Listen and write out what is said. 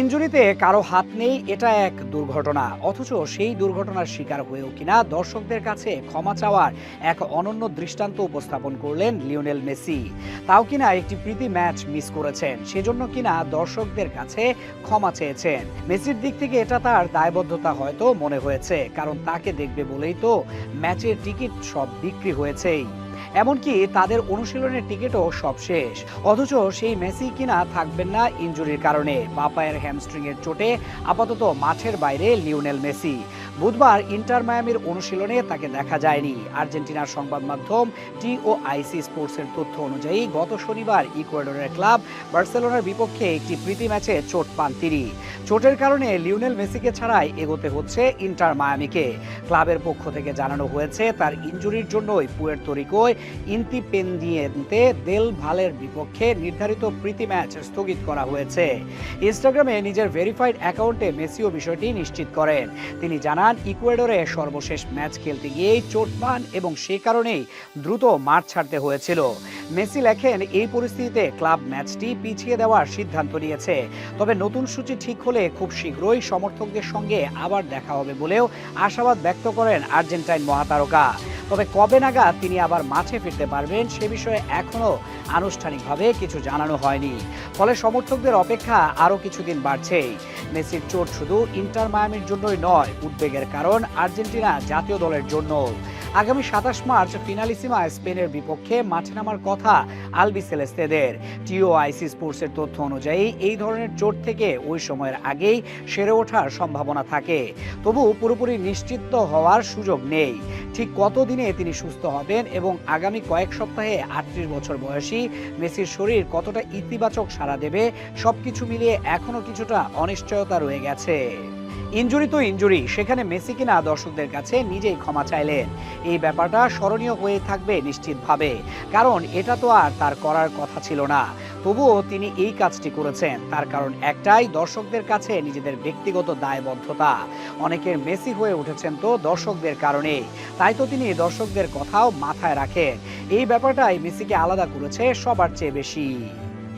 ইনজুরিতে কারও হাত নেই, এটা এক দুর্ঘটনা। অথচ সেই দুর্ঘটনার শিকার হয়েও কিনা দর্শকদের কাছে ক্ষমা চাওয়ার এক অনন্য দৃষ্টান্ত উপস্থাপন করলেন লিওনেল মেসি। তাও কিনা একটি প্রীতি ম্যাচ মিস করেছেন, সেজন্য কিনা দর্শকদের কাছে ক্ষমা চেয়েছেন। মেসির দিক থেকে এটা তার দায়বদ্ধতা হয়তো মনে হয়েছে, কারণ তাকে দেখবে বলেই তো ম্যাচের টিকিট সব বিক্রি হয়েছেই। এমনকি তাদের অনুশীলনের টিকিটও সব শেষ। অথচ সেই মেসি কিনা থাকবেন না ইঞ্জুরির কারণে। বাপায়ের হ্যামস্ট্রিং এর চোটে আপাতত মাঠের বাইরে লিওনেল মেসি। বুধবার ইন্টার মায়ামির অনুশীলনে তাকে দেখা যায়নি। আর্জেন্টিনার সংবাদ মাধ্যম টি ও আইসি স্পোর্টসের তথ্য অনুযায়ী, গত শনিবার ইকুয়েডরের ক্লাব বার্সেলোনার বিপক্ষে একটি প্রীতি ম্যাচে চোট পান তিনি। চোটের কারণে লিওনেল মেসিকে ছাড়াই এগোতে হচ্ছে ইন্টার মায়ামিকে। ক্লাবের পক্ষ থেকে জানানো হয়েছে, তার ইনজুরির জন্যই পুয়ের্তো রিকোয় ইন্তিপেন্দিয়েন্তে দেল ভালের বিপক্ষে নির্ধারিত প্রীতি ম্যাচ স্থগিত করা হয়েছে। ইনস্টাগ্রামে নিজের ভেরিফাইড অ্যাকাউন্টে মেসিও বিষয়টি নিশ্চিত করেন। তিনি জানান ইকুয়েডরে সর্বশেষ ম্যাচ খেলতে গিয়েই চোট পান এবং সে কারণেই দ্রুত মাঠ ছাড়তে হয়েছিল। মেসি লেখেন, এই পরিস্থিতিতে ক্লাব ম্যাচটি পিছিয়ে দেওয়ার সিদ্ধান্ত নিয়েছে। তবে নতুন সূচি ঠিক হলে খুব শীঘ্রই সমর্থকদের সঙ্গে আবার দেখা হবে বলেও আশাবাদ ব্যক্ত করেন আর্জেন্টাইন মহাতারকা। তবে কবে নাগাদ তিনি আবার মাঠে ফিরতে পারবেন সে বিষয়ে এখনও আনুষ্ঠানিকভাবে কিছু জানানো হয়নি। ফলে সমর্থকদের অপেক্ষা আরও কিছুদিন বাড়ছেই। মেসির চোট শুধু ইন্টার মায়ামির জন্যই নয়, উদ্বেগের কারণ আর্জেন্টিনা জাতীয় দলের জন্য আগামী সাতাশ মার্চ ফিনালিসিমা স্পেনের বিপক্ষে মাঠে নামার কথা আলবি সেলেস্তেদের। টিও আইসি স্পোর্টসের তথ্য অনুযায়ী এই ধরনের চোট থেকে ওই সময়ের আগেই সেরে ওঠার সম্ভাবনা থাকে। তবু পুরোপুরি নিশ্চিত হওয়ার সুযোগ নেই। ঠিক কতদিনে তিনি সুস্থ হবেন এবং আগামী কয়েক সপ্তাহে আটত্রিশ বছর বয়সী মেসির শরীর কতটা ইতিবাচক সাড়া দেবে, সবকিছু মিলিয়ে এখনও কিছুটা অনিশ্চয়তা রয়ে গেছে। ইনজুরি তো ইনজুরি সেখানে মেসি কিনা দর্শকদের কাছে নিজেই ক্ষমা চাইলেন। এই ব্যাপারটা স্মরণীয় হয়ে থাকবে নিশ্চিতভাবে, কারণ এটা তো আর তার করার কথা ছিল না। তবুও তিনি এই কাজটি করেছেন, তার কারণ একটাই, দর্শকদের কাছে নিজেদের ব্যক্তিগত দায়বদ্ধতা। অনেকের মেসি হয়ে উঠেছেন তো দর্শকদের কারণে, তাই তো তিনি দর্শকদের কথাও মাথায় রাখেন। এই ব্যাপারটাই মেসিকে আলাদা করেছে সবার চেয়ে বেশি।